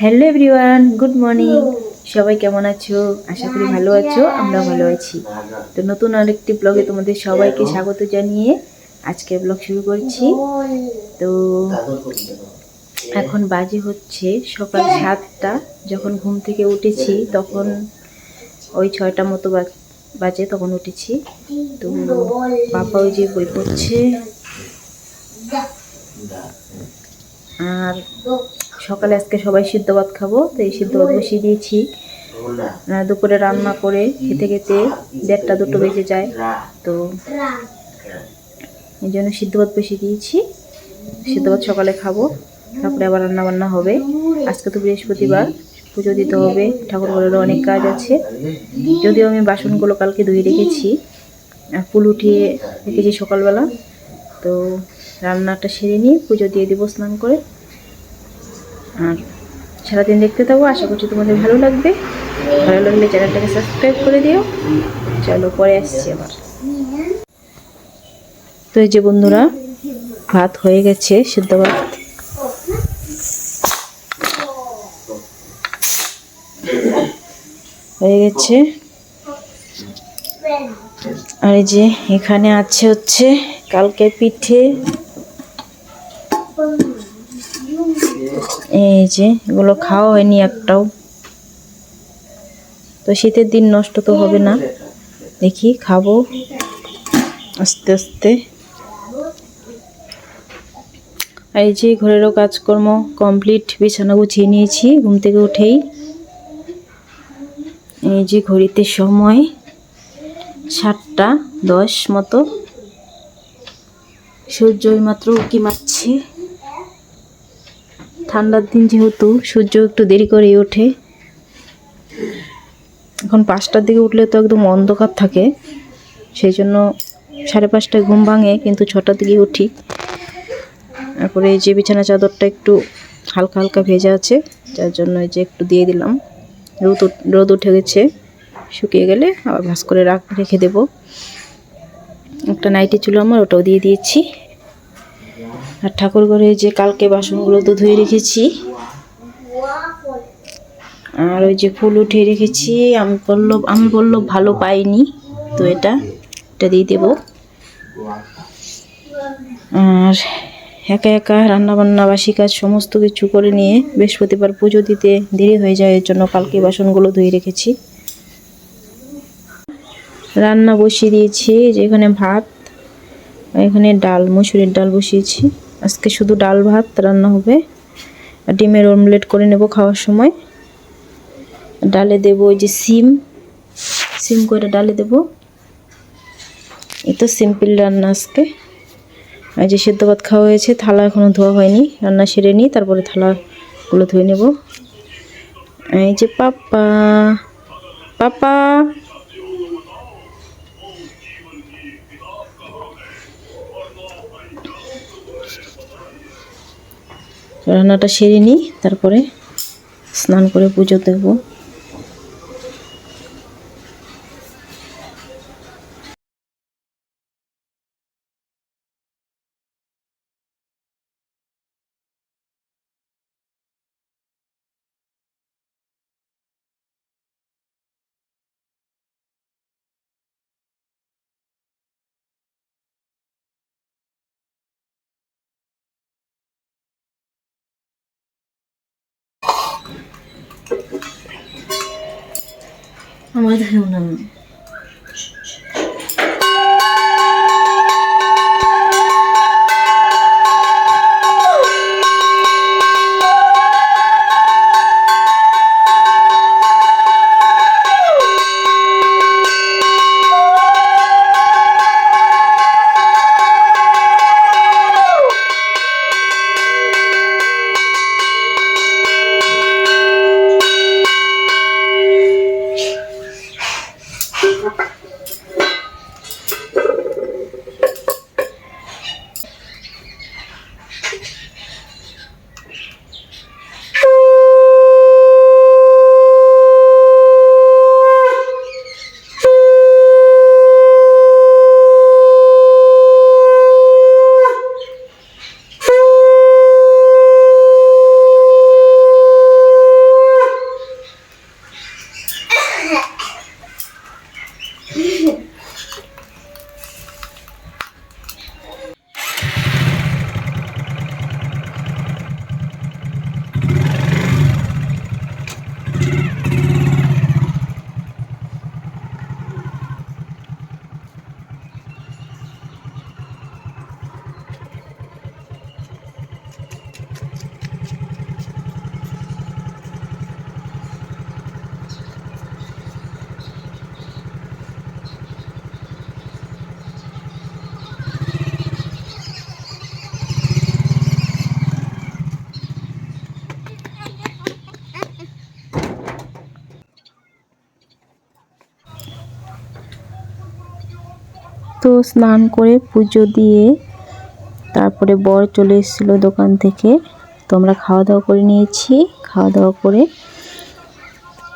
Hello everyone good morning. সবাই কেমন আছো? আশা করি ভালো আছো আমরা ভালো আছি। তো নতুন আরেকটি ব্লগে তোমাদের সবাইকে স্বাগত জানিয়ে আজকে ব্লগ শুরু করছি। তো এখন বাজে হচ্ছে সকাল সাতটা। যখন ঘুম থেকে উঠেছি তখন ওই ছয়টা মতো বাজে তখন উঠেছি। তো বাবা ওই যে বই পড়ছে। আর সকালে আজকে সবাই সিদ্ধ ভাত খাব, তো এই সিদ্ধ ভাত বসিয়ে দিয়েছি। দুপুরে রান্না করে খেতে খেতে দেড়টা দুটো বেজে যায়, তো এই জন্য সিদ্ধ ভাত বসিয়ে দিয়েছি। সিদ্ধ ভাত সকালে খাব, তারপরে আবার রান্না বান্না হবে। আজকে তো বৃহস্পতিবার, পুজো দিতে হবে, ঠাকুর ঘরেরও অনেক কাজ আছে। যদিও আমি বাসনগুলো কালকে ধুয়ে রেখেছি ফুল উঠিয়ে রেখেছি সকালবেলা, তো রান্নাটা সেরে নিয়ে পুজো দিয়ে দিব স্নান করে। আর সারাদিন দেখতে থাকব আশা করছি তোমাদের ভালো লাগবে। ভালো লাগলে চ্যানেলটাকে সাবস্ক্রাইব করে দিও। চলো, পরে আসছি আবার। তো এই যে বন্ধুরা, ভাত হয়ে গেছে, সিদ্ধ ভাত। হয়ে গেছে। আর এই যে এখানে আছে হচ্ছে কালকে পিঠে। এই যে, এগুলো খাওয়া হয়নি একটাও। তো শীতের দিন নষ্ট তো হবে না। দেখি, খাব। আস্তে আস্তে। এই যে, ঘরেরও কাজকর্ম কমপ্লিট। বিছানা গুছিয়ে নিয়েছি, ঘুম থেকে উঠেই। এই যে, ঘড়িতে সময় সাতটা দশ মতো। সূর্য মাত্র উঁকি মারছে। ঠান্ডার দিন যেহেতু, সূর্য একটু দেরি করে ওঠে। এখন পাঁচটার দিকে উঠলে তো একদম অন্ধকার থাকে। সেই জন্য সাড়ে পাঁচটায় ঘুম ভাঙে, কিন্তু ছটার দিকে উঠি। তারপরে এই যে বিছানা চাদরটা একটু হালকা হালকা ভেজা আছে, যার জন্য এই যে একটু দিয়ে দিলাম। রোদ রোদ উঠে গেছে। শুকিয়ে গেলে আবার ভাস করে রাখ, রেখে দেব। একটা নাইটি ছিল আমার, ওটাও দিয়ে দিয়েছি। আর ঠাকুর ঘরে যে কালকে বাসনগুলো তো ধুয়ে রেখেছি। আর ওই যে ফুল উঠিয়ে রেখেছি, আমি বলল আমি বলল ভালো পাইনি তো এটা এটা দিয়ে দেবো। আর একা একা রান্না বান্না বাসি কাজ, সমস্ত কিছু করে নিয়ে বৃহস্পতিবার পুজো দিতে দেরি হয়ে যায়, এর জন্য কালকে বাসনগুলো ধুয়ে রেখেছি। রান্না বসিয়ে দিয়েছি যেখানে ভাত, এখানে ডাল, মুসুরির ডাল বসিয়েছি। আজকে শুধু ডাল ভাত রান্না হবে। ডিমের অমলেট করে নেব খাওয়ার সময়। ডালে দেবো ওই যে সিম। সিম করে ডালে দেবো। এই তো সিম্পল রান্না আজকে। আর যে সেদ্ধ ভাত খাওয়া হয়েছে, থালা এখনও ধোয়া হয়নি। রান্না সেরে নিই, তারপরে থালাগুলো ধুয়ে নেব। এই যে পাপা পাপা! রান্নাটা সেরে নিই তারপরে স্নান করে পুজো দেবো। আমাদের না তো স্নান করে পুজো দিয়ে তারপরে বর চলে এসেছিল দোকান থেকে। তো আমরা খাওয়া দাওয়া করে নিয়েছি, খাওয়া দাওয়া করে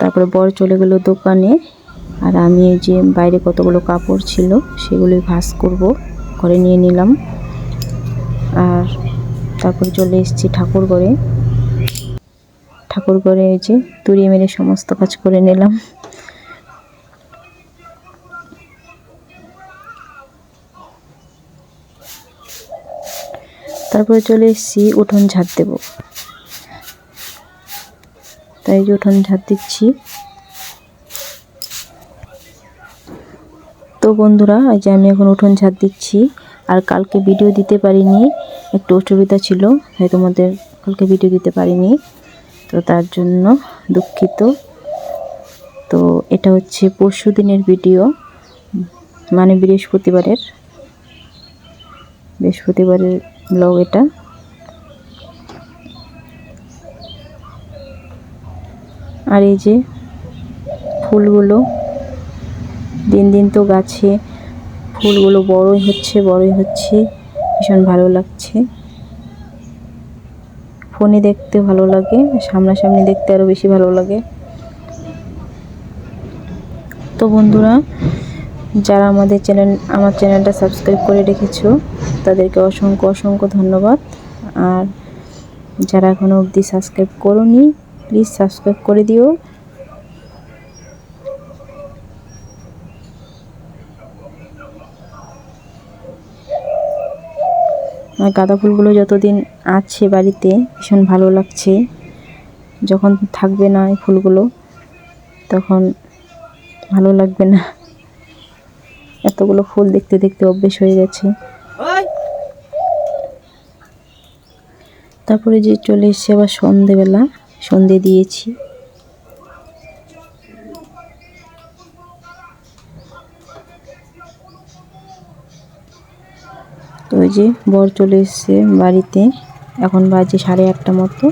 তারপরে বর চলে গেলো দোকানে। আর আমি এই যে বাইরে কতগুলো কাপড় ছিল সেগুলোই ভাঁজ করব, ঘরে নিয়ে নিলাম। আর তারপরে চলে এসেছি ঠাকুর ঘরে। ঠাকুর ঘরে এই যে তুড়িয়ে মেরে সমস্ত কাজ করে নিলাম। তারপরে চলে এসেছি উঠোন ঝাড় দেব। তাই যে উঠোন ঝাড় দিচ্ছি। তো বন্ধুরা, এই যে আমি এখন উঠোন ঝাড় দিচ্ছি, আর কালকে ভিডিও দিতে পারিনি, একটু অসুবিধা ছিল, তাই তোমাদের কালকে ভিডিও দিতে পারিনি। তো তার জন্য দুঃখিত। তো এটা হচ্ছে পরশু দিনের ভিডিও মানে বৃহস্পতিবারের। বৃহস্পতিবারের ব্লগ এটা। আর এই যে ফুলগুলো, দিন দিন তো গাছে ফুলগুলো বড়ই হচ্ছে বড়ই হচ্ছে, ভীষণ ভালো লাগছে। ফোনে দেখতে ভালো লাগে, সামনাসামনি দেখতে আরও বেশি ভালো লাগে। তো বন্ধুরা যারা আমাদের চ্যানেল, আমার চ্যানেলটা সাবস্ক্রাইব করে রেখেছো, তাদেরকে অসংখ্য অসংখ্য ধন্যবাদ। আর যারা এখনও অবধি সাবস্ক্রাইব করোনি প্লিজ সাবস্ক্রাইব করে দিও। আর গাঁদা ফুলগুলো যতদিন আছে বাড়িতে, ভীষণ ভালো লাগছে। যখন থাকবে না ফুলগুলো, তখন ভালো লাগবে না। এতগুলো ফুল দেখতে দেখতে অভ্যেস হয়ে গেছে। তারপরে যে চলে এসছে আবার সন্ধেবেলা সন্ধে দিয়েছি। তো ওই যে বর চলে এসছে বাড়িতে এখন বাজে সাড়ে আটটা মতো।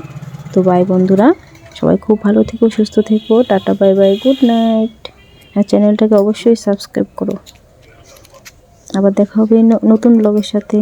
তো বাই বন্ধুরা সবাই খুব ভালো থেকো সুস্থ থেকো tata bye bye good night. আর চ্যানেলটাকে অবশ্যই সাবস্ক্রাইব করো। আবার দেখা হবে নতুন ব্লগের সাথে।